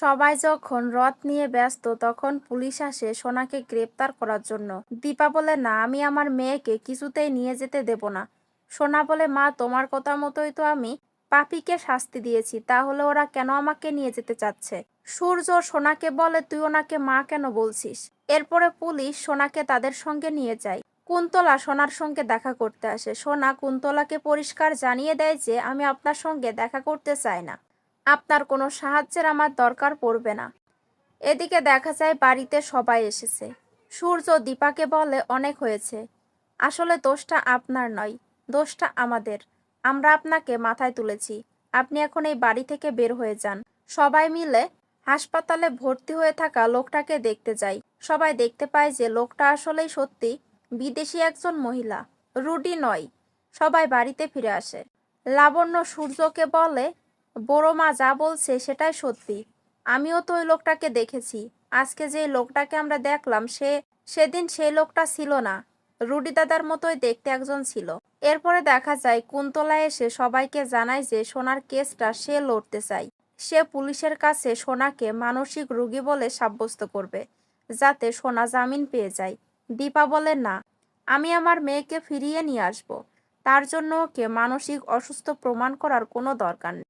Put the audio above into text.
সবাই যখন রথ নিয়ে ব্যস্ত, তখন পুলিশ আসে সোনাকে গ্রেপ্তার করার জন্য। দীপা বলে, না, আমি আমার মেয়েকে কিছুতেই নিয়ে যেতে দেব না। সোনা বলে, মা, তোমার কথা মতোই তো আমি পাপিকে শাস্তি দিয়েছি, তাহলে ওরা কেন আমাকে নিয়ে যেতে চাচ্ছে? সূর্য সোনাকে বলে, তুই ওনাকে মা কেন বলছিস? এরপরে পুলিশ সোনাকে তাদের সঙ্গে নিয়ে যায়। কুন্তলা সোনার সঙ্গে দেখা করতে আসে। সোনা কুন্তলাকে পরিষ্কার জানিয়ে দেয় যে, আমি আপনার সঙ্গে দেখা করতে চাই না। আপনার কোনো সাহায্যের আমার দরকার পড়বে না। এদিকে দেখা যায় বাড়িতে সবাই এসেছে। সূর্য দীপাকে বলে অনেক হয়েছে। আসলে দোষটা আপনার নয়, দোষটা আমাদের। আমরা আপনাকে মাথায় তুলেছি। আপনি এখন এই বাড়ি থেকে বের হয়ে যান। সবাই মিলে হাসপাতালে ভর্তি হয়ে থাকা লোকটাকে দেখতে যাই। সবাই দেখতে পায় যে লোকটা আসলেই সত্যি বিদেশি একজন মহিলা। রুডি নয়, সবাই বাড়িতে ফিরে আসে। লাবণ্য সূর্যকে বলে বড় মা যা বলছে সেটাই সত্যি। আমিও তো ওই লোকটাকে দেখেছি। আজকে যে লোকটাকে আমরা দেখলাম, সে, সেদিন সেই লোকটা ছিল না। রুডি দাদার মতোই দেখতে একজন ছিল। এরপরে দেখা যায়, কুন্তলা এসে সবাইকে জানায় যে সোনার কেসটা সে লড়তে চায়। সে পুলিশের কাছে সোনাকে মানসিক রোগী বলে সাব্যস্ত করবে, যাতে সোনা জামিন পেয়ে যায়। দীপা বলে, না, আমি আমার মেয়েকে ফিরিয়ে নিয়ে আসব। তার জন্য ওকে মানসিক অসুস্থ প্রমাণ করার কোনো দরকার নেই।